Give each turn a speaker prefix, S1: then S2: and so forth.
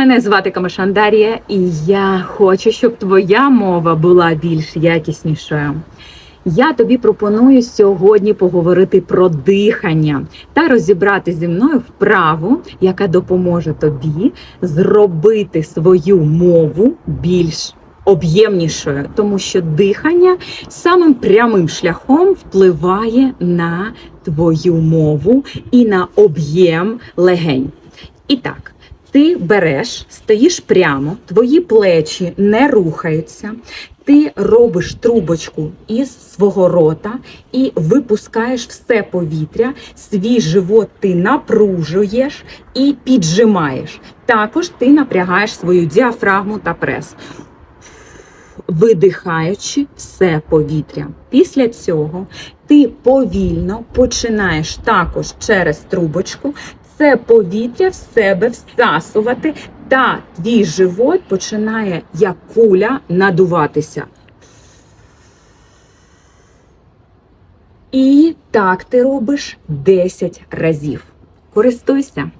S1: Мене звати Камишан Дар'я, і я хочу, щоб твоя мова була більш якіснішою. Я тобі пропоную сьогодні поговорити про дихання та розібрати зі мною вправу, яка допоможе тобі зробити свою мову більш об'ємнішою, тому що дихання самим прямим шляхом впливає на твою мову і на об'єм легень. І так, ти береш, стоїш прямо, твої плечі не рухаються. Ти робиш трубочку із свого рота і випускаєш все повітря, свій живот ти напружуєш і піджимаєш. Також ти напрягаєш свою діафрагму та прес видихаючи все повітря. Після цього ти повільно починаєш також через трубочку це повітря в себе всасувати, та твій живот починає як куля надуватися. І так ти робиш 10 разів. Користуйся.